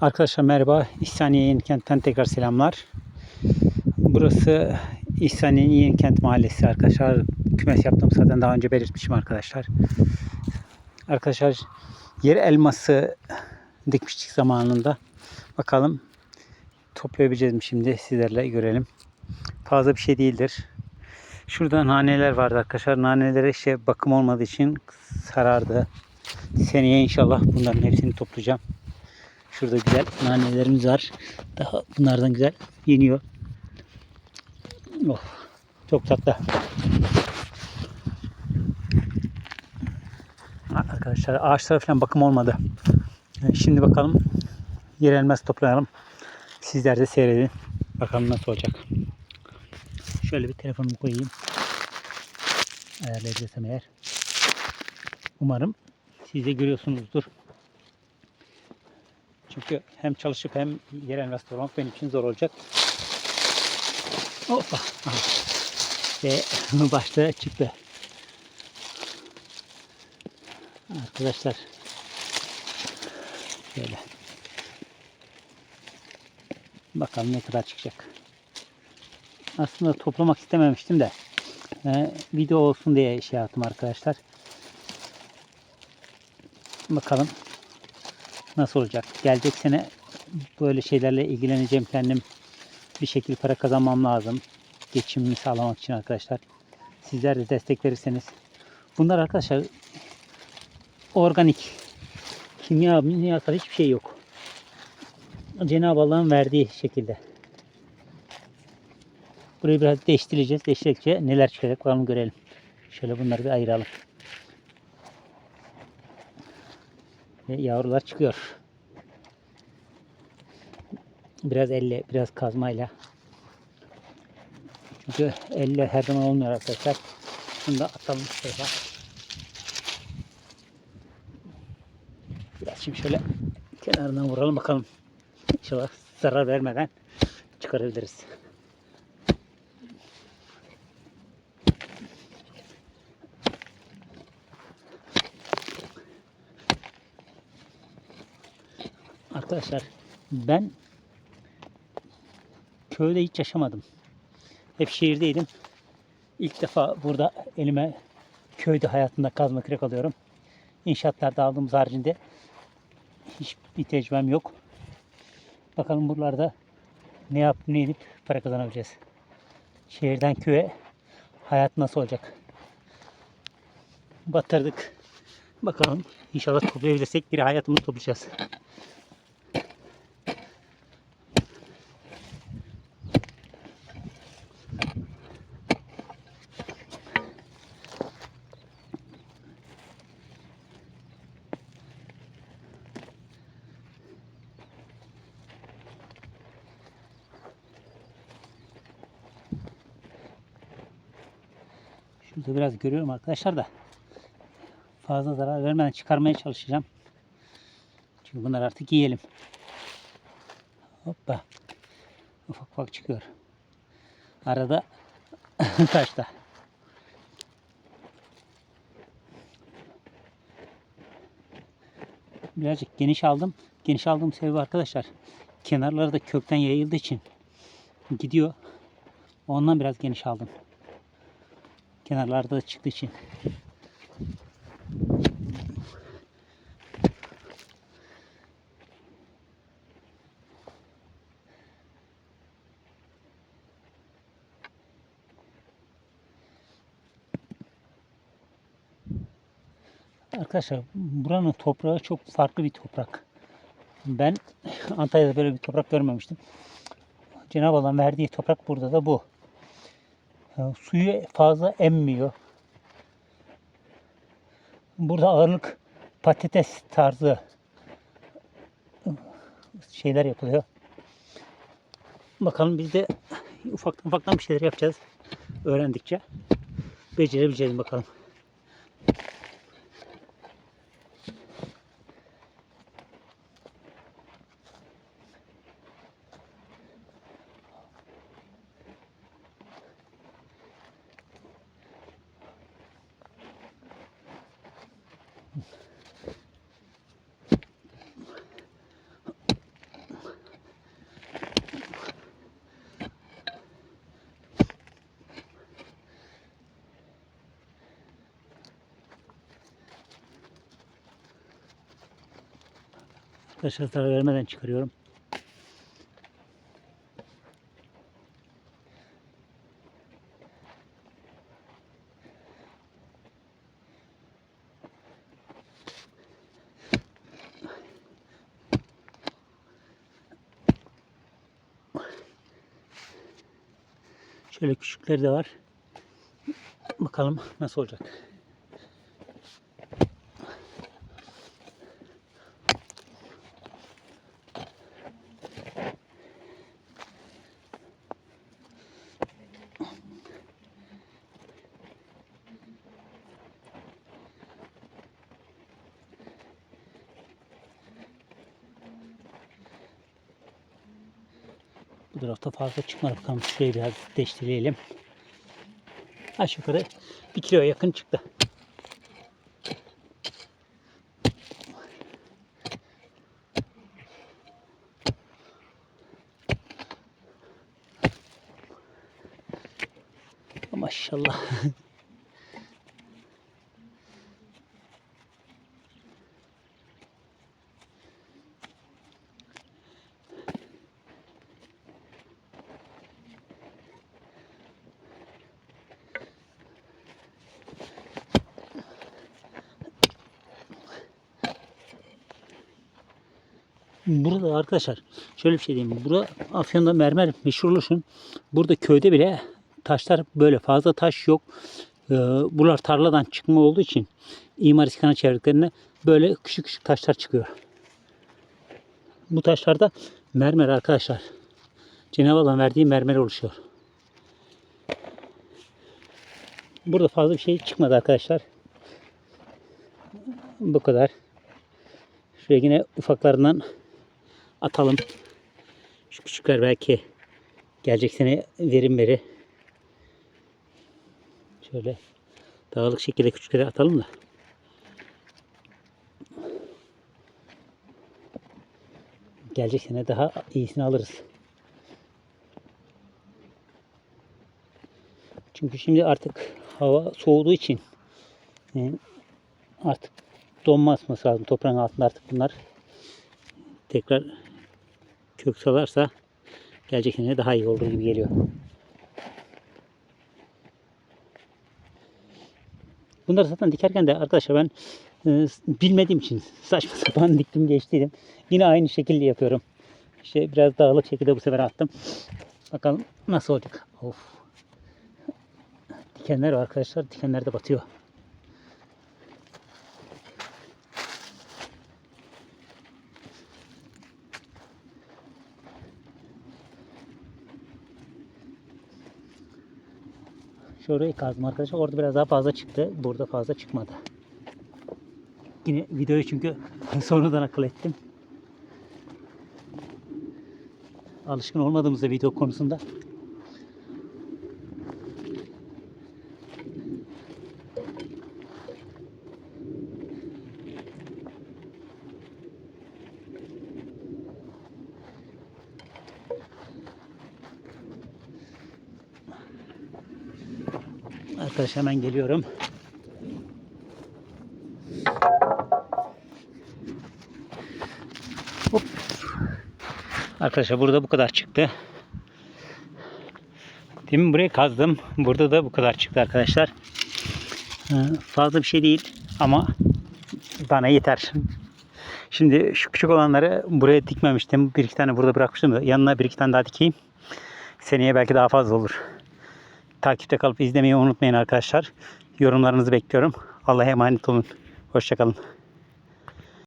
Arkadaşlar merhaba. İhsaniye Yenikent'ten tekrar selamlar. Burası İhsaniye Yenikent Mahallesi arkadaşlar. Kümes yaptım zaten daha önce belirtmişim arkadaşlar. Arkadaşlar yer elması dikmiştik zamanında. Bakalım toplayabileceğiz mi şimdi sizlerle görelim. Fazla bir şey değildir. Şurada naneler vardı arkadaşlar. Nanelere işte bakım olmadığı için sarardı. Seneye inşallah bunların hepsini toplayacağım. Şurada güzel nanelerimiz var. Daha bunlardan güzel yeniyor. Oh, çok tatlı. Arkadaşlar ağaçlara falan bakım olmadı. Şimdi bakalım yerelmez toplayalım. Sizler de seyredin. Bakalım nasıl olacak. Şöyle bir telefonumu koyayım. Ayarlayabilirsem eğer. Umarım siz de görüyorsunuzdur. Çünkü hem çalışıp hem yerel üniversite olmak benim için zor olacak. Hoppa. Ve başta çıktı. Arkadaşlar. Şöyle. Bakalım ne kadar çıkacak. Aslında toplamak istememiştim de. e, video olsun diye şey yaptım arkadaşlar. Bakalım nasıl olacak. Gelecek sene böyle şeylerle ilgileneceğim kendim. Bir şekilde para kazanmam lazım. Geçimimi sağlamak için arkadaşlar. Sizler de destek verirseniz. Bunlar arkadaşlar organik. Kimya, kimyasal hiçbir şey yok. Cenab-ı Allah'ın verdiği şekilde. Burayı biraz değiştireceğiz. Değiştirdikçe neler çıkacak bakalım görelim. Şöyle bunları bir ayıralım. Ve yavrular çıkıyor. Biraz elle, biraz kazmayla. Çünkü elle her zaman olmuyor arkadaşlar. Bunu da atalım şöyle. Biraz şimdi şöyle kenarından vuralım bakalım. İnşallah zarar vermeden çıkarabiliriz. Arkadaşlar ben köyde hiç yaşamadım. Hep şehirdeydim. İlk defa burada elime köyde hayatında kazma kürek alıyorum. İnşaatlarda aldığımız haricinde hiçbir tecrübem yok. Bakalım buralarda ne yapıp ne edip para kazanabileceğiz. Şehirden köye hayat nasıl olacak? Batırdık. Bakalım inşallah toplayabilirsek bir hayatımızı toplayacağız. Şurada biraz görüyorum arkadaşlar da fazla zarar vermeden çıkarmaya çalışacağım. Çünkü bunlar artık yiyelim. Hoppa. Ufak ufak çıkıyor. Arada taşta. Birazcık geniş aldım. Geniş aldığım sebebi arkadaşlar kenarları da kökten yayıldığı için gidiyor. Ondan biraz geniş aldım. Kenarlarda da çıktığı için. Arkadaşlar buranın toprağı çok farklı bir toprak. Ben Antalya'da böyle bir toprak görmemiştim. Cenab-ı Allah'ın verdiği toprak burada da bu. Ya, Suyu fazla emmiyor. Burada ağırlık patates tarzı şeyler yapılıyor. Bakalım biz de ufaktan ufaktan bir şeyler yapacağız. Öğrendikçe. Becerebileceğiz bakalım. Arkadaşlar zarar vermeden çıkarıyorum. Şöyle küçükleri de var. Bakalım nasıl olacak. Bu tarafta fazla çıkmadı. Bakalım şurayı biraz deştirelim. Aşağı yukarı bir kiloya yakın çıktı. Maşallah. Burada arkadaşlar şöyle bir şey diyeyim. Burada Afyon'da mermer meşhurlaşın. Burada köyde bile taşlar böyle fazla taş yok. Ee, buralar tarladan çıkma olduğu için imar iskana çevrediklerine böyle küçük küçük taşlar çıkıyor. Bu taşlarda mermer arkadaşlar. Cenab-ı Allah'ın verdiği mermer oluşuyor. Burada fazla bir şey çıkmadı arkadaşlar. Bu kadar. Şuraya yine ufaklarından atalım. Şu küçükler belki gelecek sene verim veri. Şöyle dağılık şekilde küçükleri atalım da. Gelecek sene daha iyisini alırız. Çünkü şimdi artık hava soğuduğu için e, artık donma atması lazım toprağın altında artık bunlar tekrar kök salarsa gelecek sene daha iyi olur gibi geliyor. Bunları zaten dikerken de arkadaşlar ben e, bilmediğim için saçma sapan diktim geçtiydim. Yine aynı şekilde yapıyorum. İşte biraz dağılık şekilde bu sefer attım. Bakalım nasıl olacak. Of. Dikenler var arkadaşlar. Dikenler de batıyor. Şurayı kazdım arkadaşlar. Orada biraz daha fazla çıktı. Burada fazla çıkmadı. Yine videoyu çünkü sonradan akıl ettim. Alışkın olmadığımızda video konusunda. Arkadaşlar hemen geliyorum. Hop. Arkadaşlar burada bu kadar çıktı. Demin burayı kazdım. Burada da bu kadar çıktı arkadaşlar. Ee, Fazla bir şey değil ama bana yeter. Şimdi şu küçük olanları buraya dikmemiştim. Bir iki tane burada bırakmıştım da yanına bir iki tane daha dikeyim. Seneye belki daha fazla olur. Takipte kalıp izlemeyi unutmayın arkadaşlar. Yorumlarınızı bekliyorum. Allah'a emanet olun. Hoşçakalın.